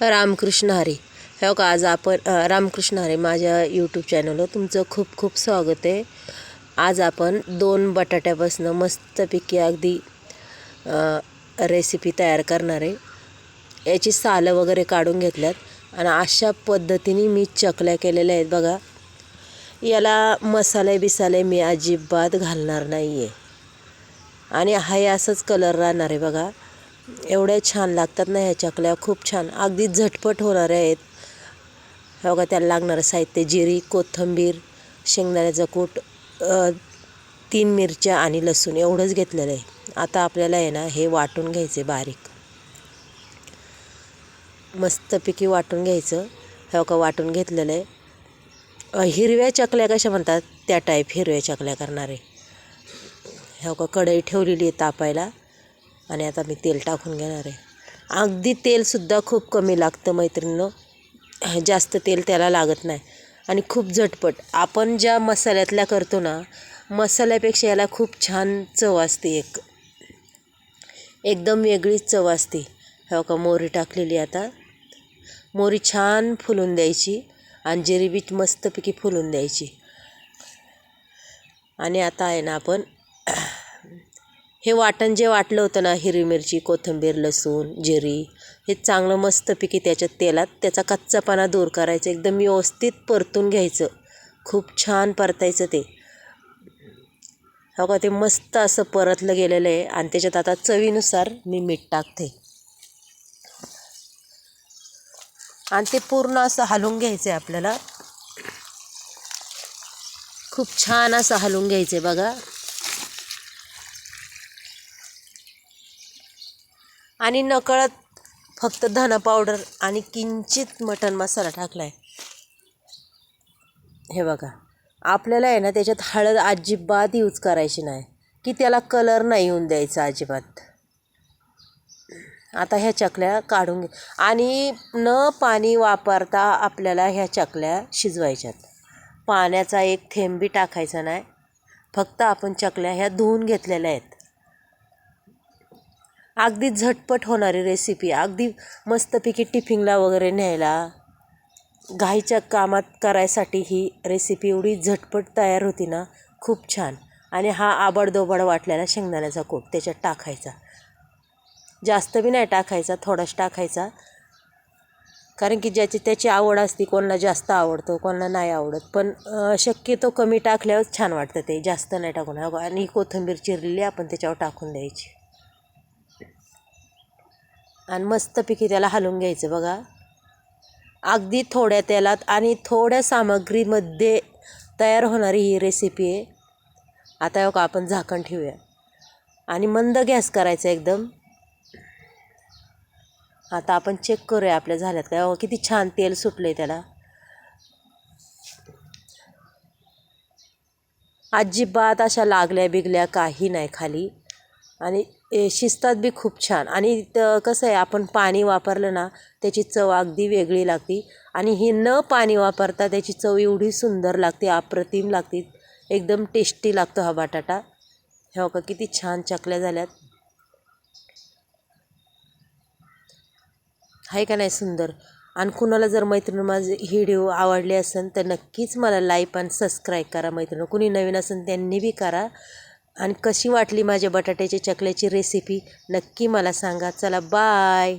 रामकृष्ण हरी. हो का आज आपण रामकृष्ण हरी माझ्या यूट्यूब चॅनलवर तुमचं खूप खूप स्वागत आहे. आज आपण दोन बटाट्यापासून मस्तपैकी अगदी रेसिपी तयार करणार आहे. याची सालं वगैरे काढून घेतल्यात आणि अशा पद्धतीने मी चकल्या केलेल्या आहेत बघा. याला मसाले बिसाले मी अजिबात घालणार नाही आहे आणि हा असंच कलर राहणार आहे बघा. एवढ्या छान लागतात ना ह्या चकल्या खूप छान. अगदी झटपट होणाऱ्या आहेत. हे बघा त्याला लागणारं साहित्य जिरी कोथिंबीर शेंगदाण्याचं कूट तीन मिरच्या आणि लसूण एवढंच घेतलेलं आहे. आता आपल्याला आहे ना हे वाटून घ्यायचे बारीक. मस्तपैकी वाटून घ्यायचं. हे बघा वाटून घेतलेलं आहे. हिरव्या चकल्या कशा म्हणतात? त्या टाईप हिरव्या चकल्या करणारे. हे का कढई ठेवलेली आहे तापायला. आणि आता मी तेल टाकून घेणार आहे. अगदी तेलसुद्धा खूप कमी लागतं मैत्रिणीनं. जास्त तेल त्याला लागत नाही. आणि खूप झटपट. आपण ज्या मसाल्यातल्या करतो ना मसाल्यापेक्षा याला खूप छान चव असते एक. एकदम वेगळीच चव असते. हो का मोहरी टाकलेली आता. मोहरी छान फुलून द्यायची आणि जिरीबीत मस्तपैकी फुलून द्यायची. आणि आता आहे ना आपण हे वाटण जे वाटलं होतं ना हिरवी मिरची कोथिंबीर लसूण जिरी हे चांगलं मस्तपैकी त्याच्यात तेलात त्याचा कच्चापणा दूर करायचा एकदम व्यवस्थित परतून घ्यायचं. खूप छान परतायचं ते. हो का ते मस्त असं परतलं गेलेलं आहे आणि त्याच्यात आता चवीनुसार मी मीठ टाकते. आणि ते पूर्ण असं हलवून घ्यायचं आहे आपल्याला. खूप छान असं हलवून घ्यायचं आहे बघा. आणि नकळत फक्त धना पावडर आणि किंचित मटण मसाला टाकला आहे हे बघा आपल्याला आहे ना त्याच्यात हळद अजिबात यूज करायची नाही. की त्याला कलर नाही येऊन द्यायचा अजिबात. आता ह्या चकल्या काढून घे. आणि न पाणी वापरता आपल्याला ह्या चकल्या शिजवायच्यात. पाण्याचा एक थेंबी टाकायचा नाही. फक्त आपण चकल्या ह्या धुवून घेतलेल्या आहेत. अगदी झटपट होणारी रेसिपी अगदी मस्तपैकी टिफिनला वगैरे न्यायला घाईच्या कामात करायसाठी ही रेसिपी एवढी झटपट तयार होती ना खूप छान. आणि हा आबडदोबड वाटलेला शेंगदाण्याचा कूट त्याच्यात टाकायचा. जास्त बी नाही टाकायचा थोडाच टाकायचा. कारण की ज्याची त्याची आवड असती कोणाला जास्त आवडतो कोणाला नाही आवडत. पण शक्यतो कमी टाकल्यावर छान वाटतं ते जास्त नाही टाकून. आणि ही कोथिंबीर चिरलेली आपण त्याच्यावर टाकून द्यायची. आणि मस्तपैकी त्याला हलवून घ्यायचं बघा. अगदी थोड्या तेलात आणि थोड्या सामग्रीमध्ये तयार होणारी ही रेसिपी आहे. आता का आपण झाकण ठेवूया. आणि मंद गॅस करायचा एकदम. आता आपण चेक करूया आपल्या झाल्यात काय. हो किती छान तेल सुटलं आहे त्याला. अजिबात अशा लागल्या बिगल्या काही नाही खाली. आणि शिजतात बी खूप छान. आणि तर कसं आहे आपण पाणी वापरलं ना त्याची चव अगदी वेगळी लागते. आणि ही न पाणी वापरता त्याची चव एवढी सुंदर लागते अप्रतिम लागते. एकदम टेस्टी लागतो हा बटाटा. हो का? किती छान चकल्या झाल्यात. आहे का नाही सुंदर? आणि कुणाला जर मैत्रिणी माझे व्हिडिओ आवडले असेल तर नक्कीच मला लाईक आणि सबस्क्राईब करा मैत्रिणी. कुणी नवीन असेल त्यांनी बी करा. आणि कशी वाटली माझ्या बटाट्याच्या चकल्याची रेसिपी नक्की मला सांगा. चला बाय